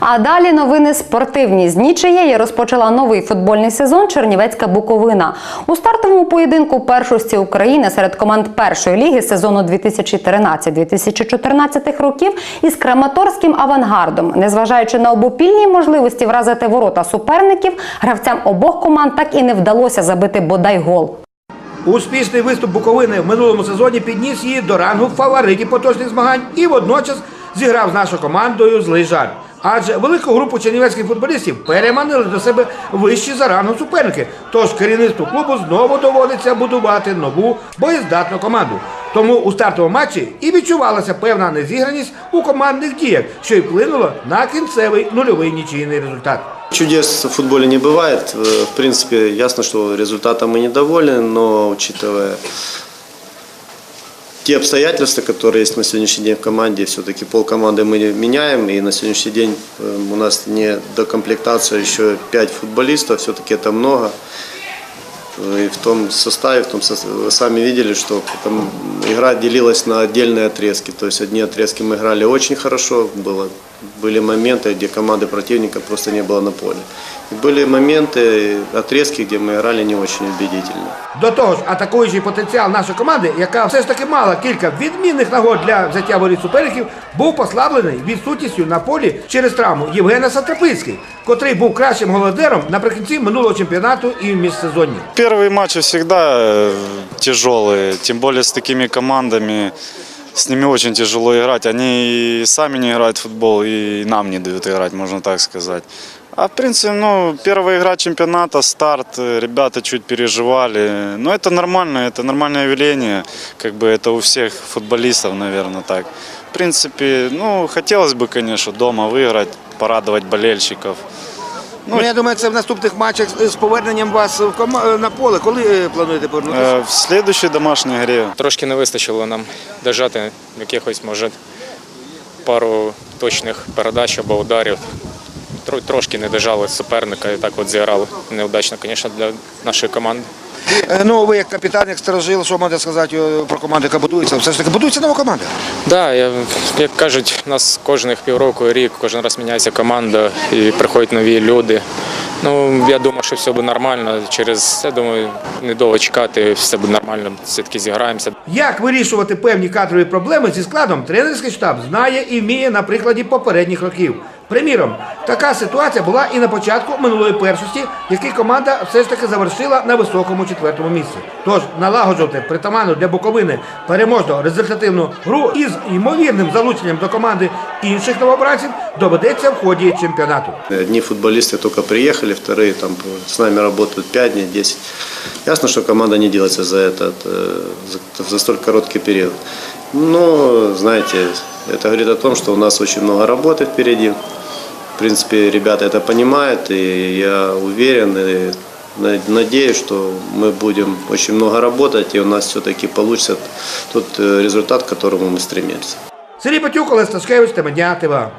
А далі новини спортивні. З нічиєї розпочала новий футбольний сезон Чернівецька Буковина. У стартовому поєдинку першості України серед команд першої ліги сезону 2013-2014 років із Краматорським авангардом, незважаючи на обопільні можливості вразити ворота суперників, гравцям обох команд так і не вдалося забити бодай гол. Успішний виступ Буковини в минулому сезоні підніс її до рангу фаворитів поточних змагань і водночас зіграв з нашою командою злий жарт. Адже велику групу чернівецьких футболістів переманили до себе вищі за рангом суперники. Тож керівництву клубу знову доводиться будувати нову боєздатну команду. Тому у стартовому матчі і відчувалася певна незіграність у командних діях, що й вплинуло на кінцевий нульовий нічийний результат. Чудес в футболе не бывает. Э, В принципе, ясно, что результатом мы недовольны, но учитывая те обстоятельства, которые есть на сегодняшний день в команде, все-таки полкоманды мы меняем, и на сегодняшний день э, у нас не докомплектация еще 5 футболистов, все-таки это много. И в том составе, в том сос- вы сами видели, что там игра делилась на отдельные отрезки. То есть одни отрезки мы играли очень хорошо, было, были моменты, где команды противника просто не было на поле. И были моменты, отрезки, где мы играли не очень убедительно. До того ж, атакуючий потенціал нашої команди, яка все ж таки мала кілька відмінних нагод для взяття воріт суперників, був послаблений відсутністю на полі через травму Євгена Сатрапицький, котрий був кращим голодером наприкінці минулого чемпіонату і в міжсезонні. Первые матчи всегда э, тяжелые, тем более с такими командами. С ними очень тяжело играть. Они и сами не играют в футбол, и нам не дают играть, можно так сказать. А в принципе, ну, первая игра чемпионата, старт, э, ребята чуть переживали. Но это нормально, это нормальное явление. Как бы это у всех футболистов, наверное, так. В принципе, ну, хотелось бы, конечно, дома выиграть, порадовать болельщиков. Ну, я думаю, це в наступних матчах з поверненням вас в кома- на поле. Коли е, плануєте повернутися? Э, В следующей домашней игре Трошки не вистачило нам дожати якихось, може, пару точних передач або ударів. Тро- Трошки не дожали суперника і так от зіграли. Неудачно, звісно, для нашої команди. Е, Ну, ви як капітан, як сторожил, що можете сказати е, про команду, яка будується? Все ж таки будується нова команда. Да, я, як кажуть, у нас кожних півроку, рік, кожен раз міняється команда і приходять нові люди. Ну, я думаю, що все буде нормально. Через, я думаю, недовго чекати, все буде нормально, все-таки зіграємося. Як вирішувати певні кадрові проблеми зі складом, тренерський штаб знає і вміє на прикладі попередніх років. Приміром, така ситуація була і на початку минулої першості, який команда все ж таки завершила на високому четвертому місці. Тож налагоджувати притаманну для Буковини переможну результативну гру із ймовірним залученням до команди інших новобранців доведеться в ході чемпіонату. Одни футболисты только приехали, вторые там с нами работают 5 дней, 10. Ясно, что команда не делается за этот, э, за, за столь короткий период. Но, знаете, это говорит о том, что у нас очень много работы впереди. В принципе, ребята это понимают, и я уверен и на- надеюсь, что мы будем очень много работать, и у нас все-таки получится тот э, результат, к которому мы стремимся. Сергій Патюк, Олег Сташкевич, Темедня, ТВА.